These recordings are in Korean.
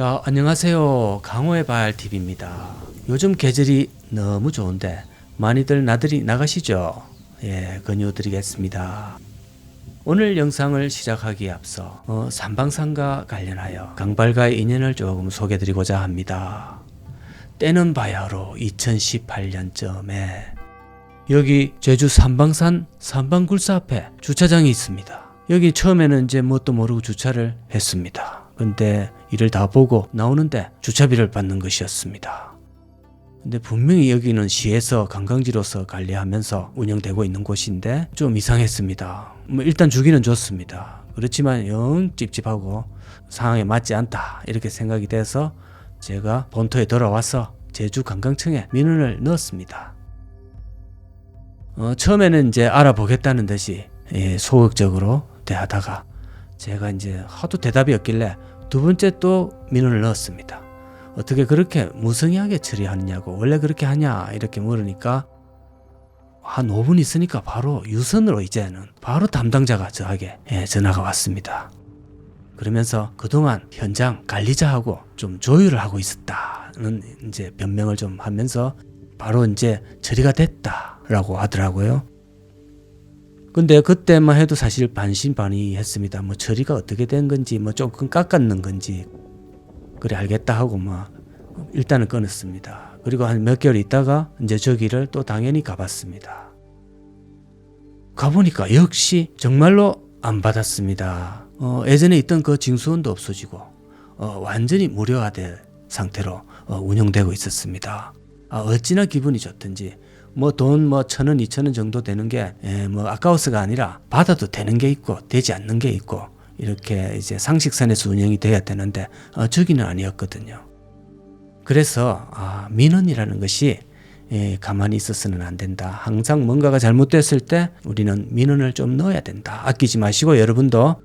자, 안녕하세요. 강호의 발 TV입니다. 요즘 계절이 너무 좋은데 많이들 나들이 나가시죠? 예, 권유드리겠습니다. 오늘 영상을 시작하기에 앞서 어, 삼방산과 관련하여 강발과의 인연을 조금 소개드리고자 합니다. 때는 바야흐로 2018년쯤에 여기 제주 삼방산 삼방굴사 앞에 주차장이 있습니다. 여기 처음에는 이제 뭣도 모르고 주차를 했습니다. 근데 이를 다 보고 나오는데 주차비를 받는 것이었습니다. 근데 분명히 여기는 시에서 관광지로서 관리하면서 운영되고 있는 곳인데 좀 이상했습니다. 뭐 일단 주기는 줬습니다. 그렇지만 영 찝찝하고 상황에 맞지 않다 이렇게 생각이 돼서 제가 본토에 돌아와서 제주 관광청에 민원을 넣었습니다. 어, 처음에는 이제 알아보겠다는 듯이 예, 소극적으로 대하다가 제가 이제 하도 대답이 없길래 두 번째 또 민원을 넣었습니다. 어떻게 그렇게 무성의하게 처리하느냐고 원래 그렇게 하냐 이렇게 물으니까 한 5분 있으니까 바로 유선으로 이제는 바로 담당자가 저에게 예, 전화가 왔습니다. 그러면서 그동안 현장 관리자하고 좀 조율을 하고 있었다는 이제 변명을 좀 하면서 바로 이제 처리가 됐다라고 하더라고요. 근데 그때만 해도 사실 반신반의했습니다. 뭐 처리가 어떻게 된 건지 뭐 조금 깎았는 건지 그래 알겠다 하고 뭐 일단은 끊었습니다. 그리고 한 몇 개월 있다가 이제 저기를 또 당연히 가봤습니다. 가보니까 역시 정말로 안 받았습니다. 어, 예전에 있던 그 징수원도 없어지고 어, 완전히 무료화된 상태로 어, 운영되고 있었습니다. 아, 어찌나 기분이 좋든지 뭐 돈 뭐 천 원, 이천 원 정도 되는 게 뭐 아까워서가 아니라 받아도 되는 게 있고 되지 않는 게 있고 이렇게 이제 상식선에서 운영이 돼야 되는데 어, 저기는 아니었거든요. 그래서 아, 민원이라는 것이 예, 가만히 있어서는 안 된다. 항상 뭔가가 잘못됐을 때 우리는 민원을 좀 넣어야 된다. 아끼지 마시고 여러분도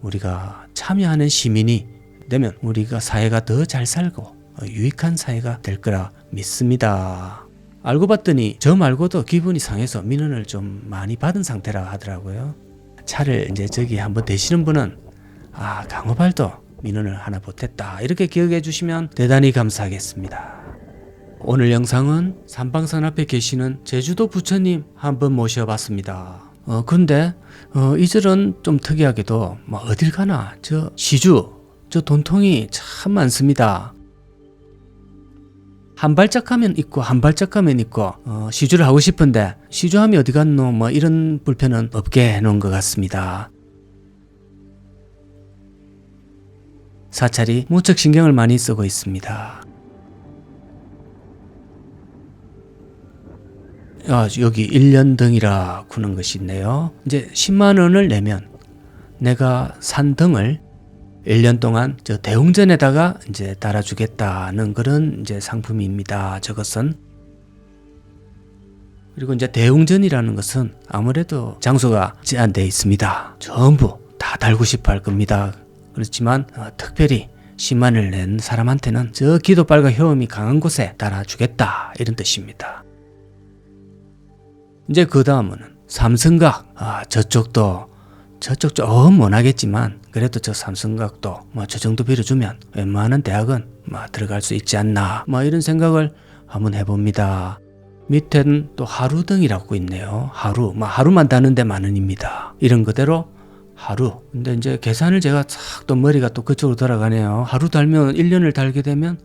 우리가 참여하는 시민이 되면 우리가 사회가 더 잘 살고 어, 유익한 사회가 될 거라 믿습니다. 알고 봤더니 저 말고도 기분이 상해서 민원을 좀 많이 받은 상태라 하더라고요. 차를 이제 저기 한번 대시는 분은 아 강호발도 민원을 하나 보탰다 이렇게 기억해 주시면 대단히 감사하겠습니다. 오늘 영상은 삼방산 앞에 계시는 제주도 부처님 한번 모셔봤습니다. 어 근데 어, 이 절은 좀 특이하게도 뭐 어딜 가나 저 시주 저 돈통이 참 많습니다. 한 발짝 가면 있고 한 발짝 가면 있고 어, 시주를 하고 싶은데 시주함이 어디 갔노 뭐 이런 불편은 없게 해놓은 것 같습니다. 사찰이 무척 신경을 많이 쓰고 있습니다. 아, 여기 1년 등이라 구는 것이 있네요. 이제 10만 원을 내면 내가 산 등을 1년 동안 저 대웅전에다가 이제 달아주겠다는 그런 이제 상품입니다. 저것은 그리고 이제 대웅전이라는 것은 아무래도 장소가 제한되어 있습니다. 전부 다 달고 싶어 할 겁니다. 그렇지만 어, 특별히 10만을 낸 사람한테는 저 기도빨과 효험이 강한 곳에 달아주겠다 이런 뜻입니다. 이제 그 다음은 삼성각 아 저쪽도 저쪽 좀 원하겠지만 그래도 저 삼성각도 뭐 저 정도 빌어주면 웬만한 대학은 뭐 들어갈 수 있지 않나 뭐 이런 생각을 한번 해봅니다. 밑에는 또 하루 등이라고 있네요. 하루 뭐 하루만 다는데 만 원입니다. 이런 그대로 하루. 근데 이제 계산을 제가 싹 또 머리가 또 그쪽으로 돌아가네요. 하루 달면 1년을 달게 되면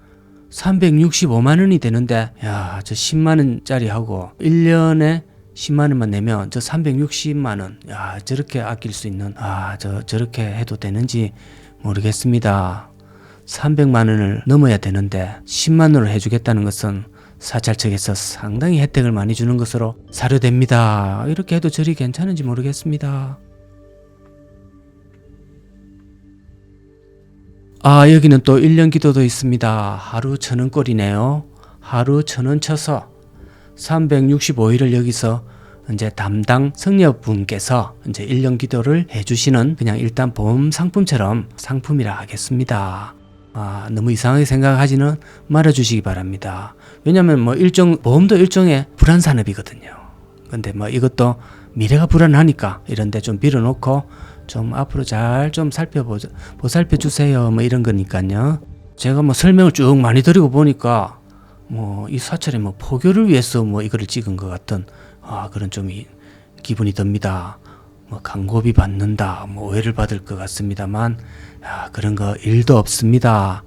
365만 원이 되는데 야, 저 10만 원짜리 하고 1년에 10만 원만 내면 저 360만 원. 야, 저렇게 아낄 수 있는 아, 저 저렇게 해도 되는지 모르겠습니다. 300만 원을 넘어야 되는데 10만 원을 해 주겠다는 것은 사찰 측에서 상당히 혜택을 많이 주는 것으로 사료됩니다. 이렇게 해도 저리 괜찮은지 모르겠습니다. 아, 여기는 또 1년 기도도 있습니다. 하루 천 원 꼴이네요. 하루 천원 쳐서 365일을 여기서 이제 담당 성녀분께서 이제 1년 기도를 해주시는 그냥 일단 보험 상품처럼 상품이라 하겠습니다. 아, 너무 이상하게 생각하지는 말아주시기 바랍니다. 왜냐면 뭐 일종, 보험도 일종의 불안 산업이거든요. 근데 뭐 이것도 미래가 불안하니까 이런데 좀 빌어놓고 좀 앞으로 잘 좀 살펴보, 보살펴 주세요. 뭐 이런 거니까요. 제가 뭐 설명을 쭉 많이 드리고 보니까 뭐 이 사찰이 뭐 포교를 위해서 뭐 이거를 찍은 것 같은 아 그런 좀 이- 기분이 듭니다. 뭐 광고비 받는다 뭐 오해를 받을 것 같습니다만 아, 그런 거 일도 없습니다.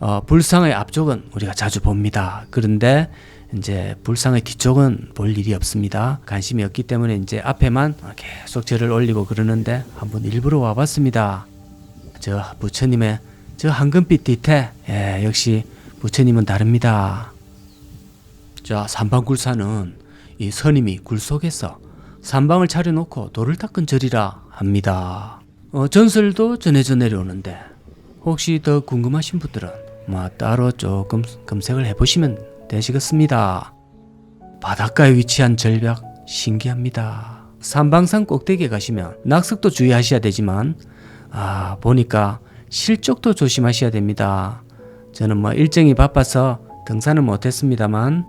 어, 불상의 앞쪽은 우리가 자주 봅니다. 그런데 이제 불상의 뒤쪽은 볼 일이 없습니다. 관심이 없기 때문에 이제 앞에만 계속 절을 올리고 그러는데 한번 일부러 와봤습니다. 저 부처님의 저 황금빛 뒤태 예, 역시 부처님은 다릅니다. 자 삼방굴사는 이 스님이 굴 속에서 삼방을 차려놓고 돌을 닦은 절이라 합니다. 어, 전설도 전해져 내려오는데 혹시 더 궁금하신 분들은 뭐 따로 조금 검색을 해보시면 되시겠습니다. 바닷가에 위치한 절벽 신기합니다. 삼방산 꼭대기에 가시면 낙석도 주의하셔야 되지만 아 보니까 실족도 조심하셔야 됩니다. 저는 뭐 일정이 바빠서 등산은 못했습니다만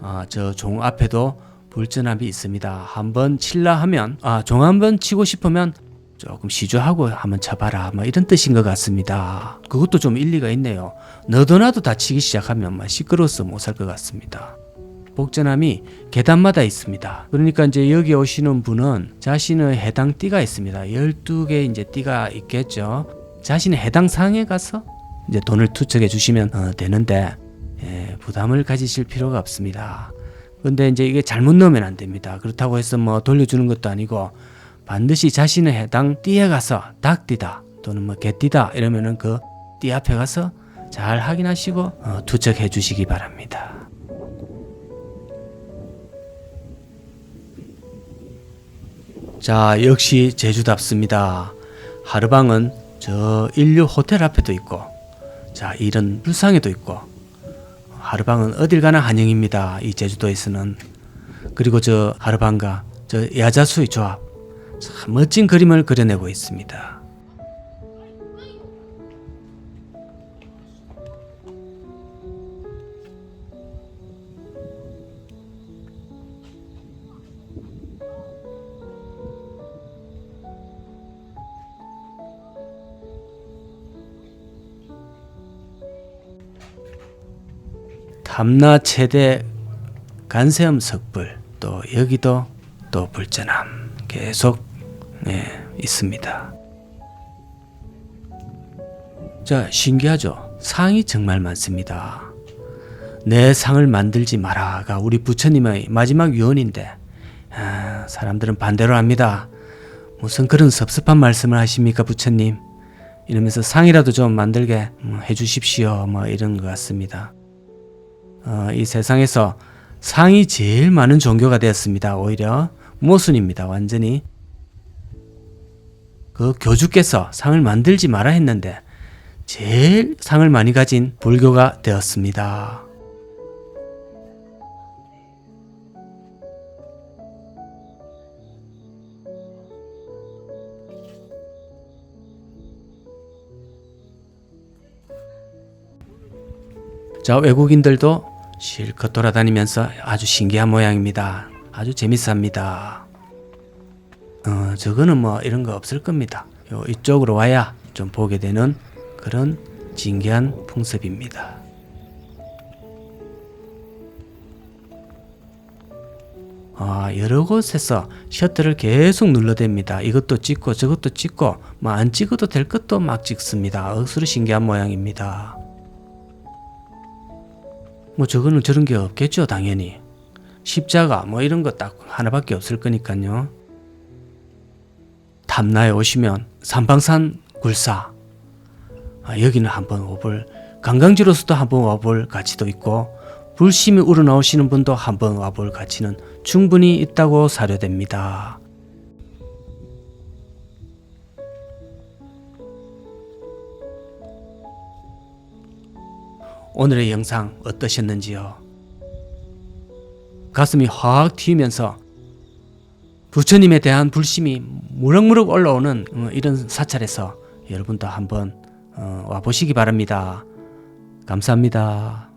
아, 저 종 앞에도 불전압이 있습니다. 한번 칠라 하면 아, 종 한 번 치고 싶으면 조금 시주하고 한번 쳐봐라 뭐 이런 뜻인 것 같습니다. 그것도 좀 일리가 있네요. 너도 나도 다치기 시작하면 막 시끄러워서 못 살 것 같습니다. 복전함이 계단마다 있습니다. 그러니까 이제 여기 오시는 분은 자신의 해당 띠가 있습니다. 12개 이제 띠가 있겠죠. 자신의 해당 상에 가서 이제 돈을 투척해 주시면 어, 되는데 예, 부담을 가지실 필요가 없습니다. 근데 이제 이게 잘못 넣으면 안 됩니다. 그렇다고 해서 뭐 돌려주는 것도 아니고 반드시 자신의 해당 띠에 가서 닭띠다 또는 뭐 개띠다 이러면은 그 띠 앞에 가서 잘 확인하시고 어, 투척해 주시기 바랍니다. 자, 역시 제주답습니다. 하르방은 저 인류 호텔 앞에도 있고, 자, 이런 불상에도 있고, 하르방은 어딜 가나 한영입니다. 이 제주도에서는. 그리고 저 하르방과 저 야자수의 조합, 참 멋진 그림을 그려내고 있습니다. 탐나 최대 간세음 석불 또 여기도 또 불전함 계속 예, 있습니다. 자 신기하죠? 상이 정말 많습니다. 내 상을 만들지 마라가 우리 부처님의 마지막 유언인데 아, 사람들은 반대로 합니다. 무슨 그런 섭섭한 말씀을 하십니까 부처님? 이러면서 상이라도 좀 만들게 음, 해주십시오. 뭐 이런 것 같습니다. 어, 이 세상에서 상이 제일 많은 종교가 되었습니다. 오히려 모순입니다. 완전히 그 교주께서 상을 만들지 마라 했는데 제일 상을 많이 가진 불교가 되었습니다. 자, 외국인들도 실컷 돌아다니면서 아주 신기한 모양입니다. 아주 재밌습니다. 어, 저거는 뭐 이런 거 없을 겁니다. 요 이쪽으로 와야 좀 보게 되는 그런 진기한 풍습입니다. 아, 여러 곳에서 셔터를 계속 눌러댑니다. 이것도 찍고 저것도 찍고 뭐 안 찍어도 될 것도 막 찍습니다. 억수로 신기한 모양입니다. 뭐 저거는 저런 게 없겠죠, 당연히. 십자가 뭐 이런 거 딱 하나밖에 없을 거니까요. 탐나에 오시면 삼방산 굴사 아, 여기는 한번 와볼 관광지로서도 한번 와볼 가치도 있고 불심이 우러나오시는 분도 한번 와볼 가치는 충분히 있다고 사료됩니다. 오늘의 영상 어떠셨는지요? 가슴이 확 튀면서 부처님에 대한 불심이 무럭무럭 올라오는 어, 이런 사찰에서 여러분도 한번 어, 와보시기 바랍니다. 감사합니다.